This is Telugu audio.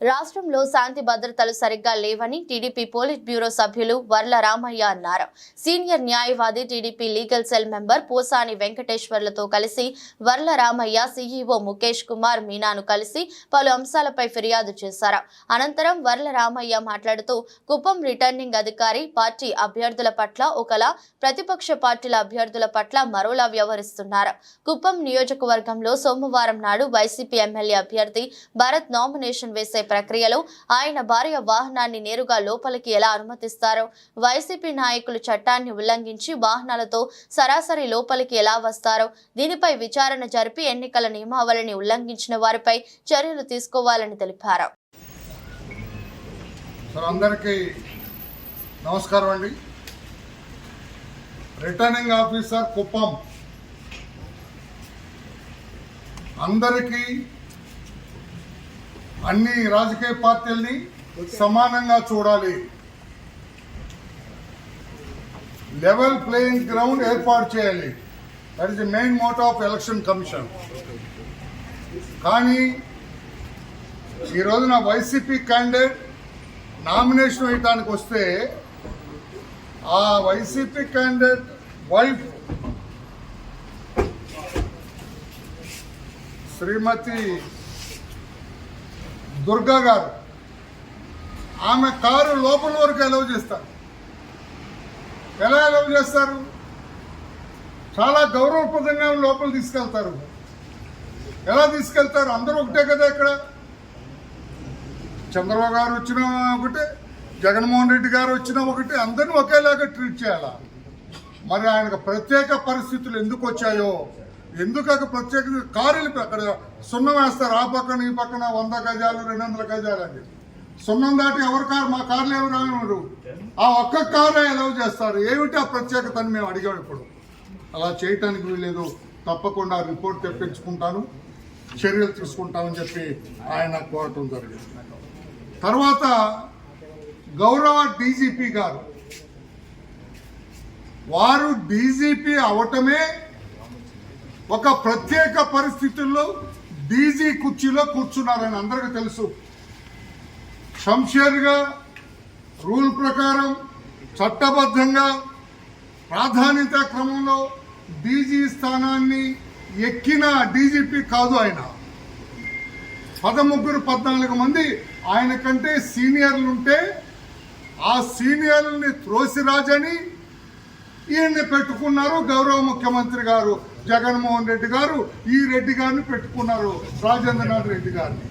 రాష్ట్రంలో శాంతి భద్రతలు సరిగ్గా లేవని టీడీపీ పోలిట్ బ్యూరో సభ్యులు వర్ల రామయ్య అన్నారు. సీనియర్ న్యాయవాది TDP legal cell member Posani వెంకటేశ్వర్లతో కలిసి వర్ల రామయ్య సీఈఓ ముఖేష్ కుమార్ మీనాను కలిసి పలు అంశాలపై ఫిర్యాదు చేశారు. అనంతరం వర్ల రామయ్య మాట్లాడుతూ కుప్పం రిటర్నింగ్ అధికారి పార్టీ అభ్యర్థుల పట్ల ఒకలా ప్రతిపక్ష పార్టీల అభ్యర్థుల పట్ల మరోలా వ్యవహరిస్తున్నారు. కుప్పం నియోజకవర్గంలో సోమవారం నాడు వైసీపీ ఎమ్మెల్యే అభ్యర్థి భరత్ నామినేషన్ వేసే ప్రక్రియలో ఆయన భార్య వాహనాన్ని నేరుగా లోపలికి ఎలా అనుమతిస్తారో వైసీపీ నాయకులు చట్టాన్ని ఉల్లంఘించి వాహనాలతో సరాసరి లోపలికి ఎలా వస్తారో దీనిపై విచారణ జరిపి ఎన్నికల నియమావళిని ఉల్లంఘించిన వారిపై చర్యలు తీసుకోవాలని తెలిపారు. నమస్కారం అండి. Returning officer Kuppam. అందరికీ అన్ని రాజకీయ పార్టీల్ని సమానంగా చూడాలి. లెవెల్ ప్లేయింగ్ గ్రౌండ్ ఏర్పాటు చేయాలి. That is the main motto of election commission కానీ ఈ రోజున వైసీపీ క్యాండిడేట్ నామినేషన్ వేయటానికి వస్తే ఆ YCP candidate wife Srimathi Durga garu. ఆమె కారు లోపల వరకు ఎలవ్ చేస్తారు. ఎలా ఎలవ్ చేస్తారు? చాలా గౌరవప్రదంగా లోపల తీసుకెళ్తారు. ఎలా తీసుకెళ్తారు? అందరూ ఒకటే కదా ఇక్కడ? చంద్రబాబు గారు వచ్చిన ఒకటే జగన్మోహన్ రెడ్డి గారు వచ్చిన ఒకటి అందరిని ఒకేలాగా ట్రీట్ చేయాలా? మరి ఆయనకు ప్రత్యేక పరిస్థితులు ఎందుకు వచ్చాయో ఎందుకు అక్కడ ప్రత్యేక కారులు అక్కడ సున్నం వేస్తారు. ఆ పక్కన ఈ పక్కన వంద గజాలు రెండు వందల గజాలు అని సున్నం దాటి ఎవరి కారు? మా కార్లు ఎవరు రానివ్వరు? ఆ ఒక్క కారే ఎలవ్ చేస్తారు. ఏమిటి ఆ ప్రత్యేకత అని మేము అడిగాం ఇప్పుడు. అలా చేయటానికి వీలేదు తప్పకుండా రిపోర్ట్ తెప్పించుకుంటాను. చర్యలు తీసుకుంటామని చెప్పి ఆయన కోరటం జరిగింది. తర్వాత గౌరవ డీజీపీ గారు వారు డీజీపీ అవటమే ఒక ప్రత్యేక పరిస్థితుల్లో డీజీ కుర్చీలో కూర్చున్నారని అందరికీ తెలుసు. శంషేర్గా రూల్ ప్రకారం చట్టబద్ధంగా ప్రాధాన్యత క్రమంలో డీజీ స్థానాన్ని ఎక్కిన డీజీపీ కాదు ఆయన. పదముగ్గురు పద్నాలుగు మంది ఆయన కంటే సీనియర్లు ఉంటే ఆ సీనియర్లని త్రోసిరాజని ఈయన్ని పెట్టుకున్నారు గౌరవ ముఖ్యమంత్రి గారు జగన్మోహన్ రెడ్డి గారు. ఈ రెడ్డి గారిని పెట్టుకున్నారు రాజేంద్రనాథ్ రెడ్డి గారిని.